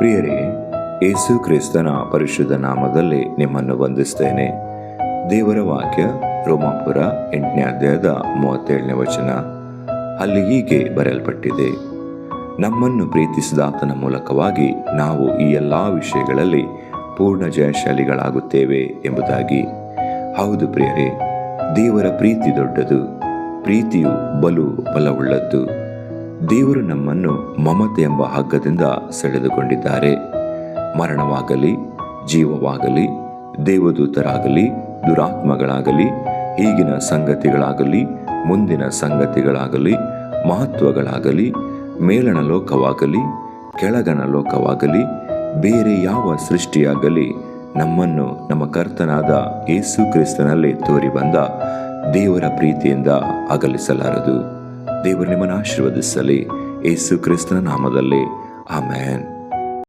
ಪ್ರಿಯರೇ, ಯೇಸು ಕ್ರಿಸ್ತನ ಪರಿಶುದ್ಧ ನಾಮದಲ್ಲಿ ನಿಮ್ಮನ್ನು ವಂದಿಸ್ತೇನೆ. ದೇವರ ವಾಕ್ಯ, ರೋಮಾಪುರ ಎಂಟನೇ ಅಧ್ಯಾಯದ ಮೂವತ್ತೇಳನೇ ವಚನ. ಅಲ್ಲಿ ಹೀಗೆ ಬರೆಯಲ್ಪಟ್ಟಿದೆ, ನಮ್ಮನ್ನು ಪ್ರೀತಿಸಿದಾತನ ಮೂಲಕವಾಗಿ ನಾವು ಈ ಎಲ್ಲ ವಿಷಯಗಳಲ್ಲಿ ಪೂರ್ಣ ಜಯಶಾಲಿಗಳಾಗುತ್ತೇವೆ ಎಂಬುದಾಗಿ. ಹೌದು ಪ್ರಿಯರೇ, ದೇವರ ಪ್ರೀತಿ ದೊಡ್ಡದು, ಪ್ರೀತಿಯು ಬಲು ಬಲವುಳ್ಳದ್ದು. ದೇವರು ನಮ್ಮನ್ನು ಮಮತೆ ಎಂಬ ಹಗ್ಗದಿಂದ ಸೆಳೆದುಕೊಂಡಿದ್ದಾರೆ. ಮರಣವಾಗಲಿ, ಜೀವವಾಗಲಿ, ದೇವದೂತರಾಗಲಿ, ದುರಾತ್ಮಗಳಾಗಲಿ, ಈಗಿನ ಸಂಗತಿಗಳಾಗಲಿ, ಮುಂದಿನ ಸಂಗತಿಗಳಾಗಲಿ, ಮಹತ್ವಗಳಾಗಲಿ, ಮೇಲಣ ಲೋಕವಾಗಲಿ, ಕೆಳಗಣ ಲೋಕವಾಗಲಿ, ಬೇರೆ ಯಾವ ಸೃಷ್ಟಿಯಾಗಲಿ ನಮ್ಮನ್ನು ನಮ್ಮ ಕರ್ತನಾದ ಯೇಸು ಕ್ರಿಸ್ತನಲ್ಲಿ ತೋರಿ ಬಂದ ದೇವರ ಪ್ರೀತಿಯಿಂದ ಅಗಲಿಸಲಾರದು. ದೇವರು ನಿಮ್ಮನ್ನು ಆಶೀರ್ವದಿಸಲಿ. ಏಸು ಕ್ರಿಸ್ತನ ನಾಮದಲ್ಲಿ. ಆಮೇನ್.